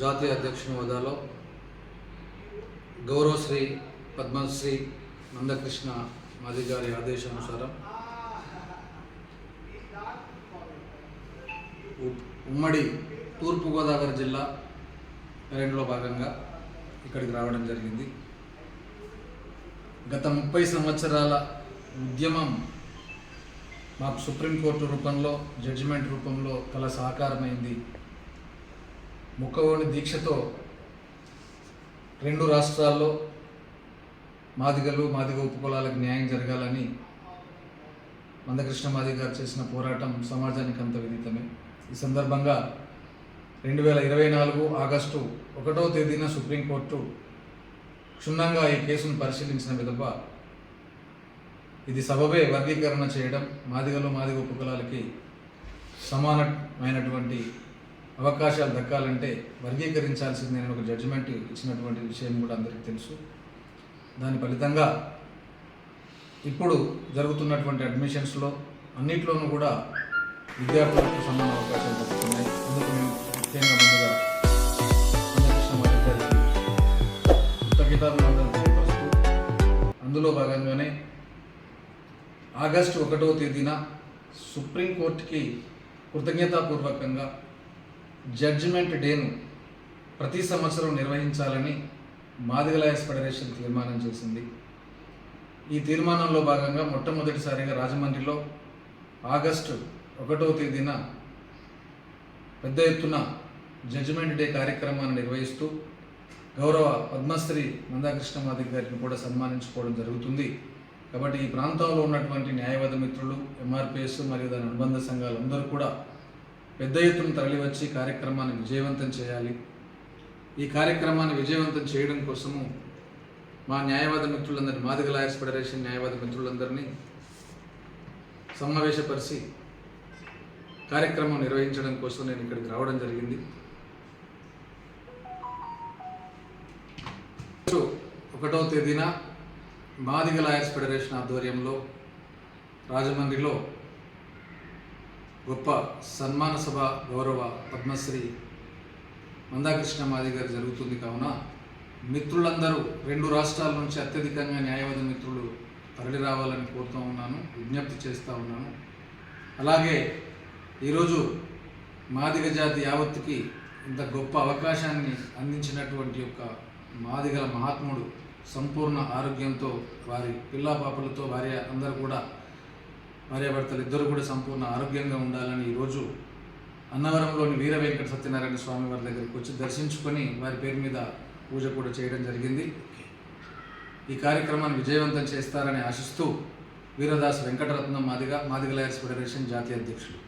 జాతీయ అధ్యక్షుని హోదాలో గౌరవశ్రీ పద్మశ్రీ నందకృష్ణ మాది గారి ఆదేశానుసారం ఉమ్మడి తూర్పుగోదావరి జిల్లా పర్యటనలో భాగంగా ఇక్కడికి రావడం జరిగింది. గత ముప్పై సంవత్సరాల ఉద్యమం మాకు సుప్రీంకోర్టు రూపంలో జడ్జిమెంట్ రూపంలో కల సహకారమైంది ముక్కవోని దీక్షతో రెండు రాష్ట్రాల్లో మాదిగలు మాదిగ ఉపకులాలకు న్యాయం జరగాలని మందకృష్ణ మాదిగ గారు చేసిన పోరాటం సమాజానికి అంత విదితమే. ఈ సందర్భంగా రెండు వేల ఇరవై నాలుగు ఆగస్టు ఒకటో తేదీన సుప్రీంకోర్టు క్షుణ్ణంగా ఈ కేసును పరిశీలించిన విధప ఇది సబబే వర్గీకరణ చేయడం మాదిగలు మాదిగ ఉపకులాలకి సమానమైనటువంటి అవకాశాలు దక్కాలంటే వర్గీకరించాల్సిందే అని ఒక జడ్జిమెంట్ ఇచ్చినటువంటి విషయం కూడా అందరికీ తెలుసు. దాని ఫలితంగా ఇప్పుడు జరుగుతున్నటువంటి అడ్మిషన్స్లో అన్నిట్లోనూ కూడా విద్యార్థులకు సమాన అవకాశాలు దక్కుతున్నాయి. అందుకు మేము ముఖ్యంగా ముందుగా తెలియపరుస్తూ అందులో భాగంగానే ఆగస్టు ఒకటవ తేదీన సుప్రీంకోర్టుకి కృతజ్ఞతాపూర్వకంగా జడ్జిమెంట్ డేను ప్రతి సంవత్సరం నిర్వహించాలని మాదిగలాయస్ ఫెడరేషన్ తీర్మానం చేసింది. ఈ తీర్మానంలో భాగంగా మొట్టమొదటిసారిగా రాజమండ్రిలో ఆగస్టు ఒకటవ తేదీన పెద్ద ఎత్తున జడ్జిమెంట్ డే కార్యక్రమాన్ని నిర్వహిస్తూ గౌరవ పద్మశ్రీ మందాకృష్ణ మాదిక్ గారిని కూడా సన్మానించుకోవడం జరుగుతుంది. కాబట్టి ఈ ప్రాంతంలో ఉన్నటువంటి న్యాయవాద మిత్రులు ఎంఆర్పిఎస్ మరియు దాని అనుబంధ సంఘాలు అందరూ కూడా పెద్ద ఎత్తున తరలివచ్చి కార్యక్రమాన్ని విజయవంతం చేయాలి. ఈ కార్యక్రమాన్ని విజయవంతం చేయడం కోసము మా న్యాయవాద మిత్రులందరినీ మాదిగ లాయర్స్ ఫెడరేషన్ న్యాయవాద మిత్రులందరినీ సమావేశపరిచి కార్యక్రమం నిర్వహించడం కోసం నేను ఇక్కడికి రావడం జరిగింది. ఒకటో తేదీన మాదిగ లాయర్స్ ఫెడరేషన్ ఆధ్వర్యంలో రాజమండ్రిలో గొప్ప సన్మాన సభ గౌరవ పద్మశ్రీ మందాకృష్ణ మాది గారు జరుగుతుంది కావున మిత్రులందరూ రెండు రాష్ట్రాల నుంచి అత్యధికంగా న్యాయవాద మిత్రులు తరలి రావాలని కోరుతూ ఉన్నాను విజ్ఞప్తి చేస్తూ ఉన్నాను. అలాగే ఈరోజు మాదిగ జాతి యావత్తుకి ఇంత గొప్ప అవకాశాన్ని అందించినటువంటి యొక్క మాదిగల మహాత్ముడు సంపూర్ణ ఆరోగ్యంతో వారి పిల్లా పాపలతో భార్య అందరూ కూడా భార్యాభర్తలు ఇద్దరు కూడా సంపూర్ణ ఆరోగ్యంగా ఉండాలని ఈరోజు అన్నవరంలోని వీర వెంకట సత్యనారాయణ స్వామి వారి దగ్గరికి వచ్చి దర్శించుకొని వారి పేరు మీద పూజ కూడా చేయడం జరిగింది. ఈ కార్యక్రమాన్ని విజయవంతం చేస్తారని ఆశిస్తూ వీరదాస్ వెంకటరత్నం మాదిగ మాదిగ లాయర్స్ ఫెడరేషన్ జాతీయ అధ్యక్షుడు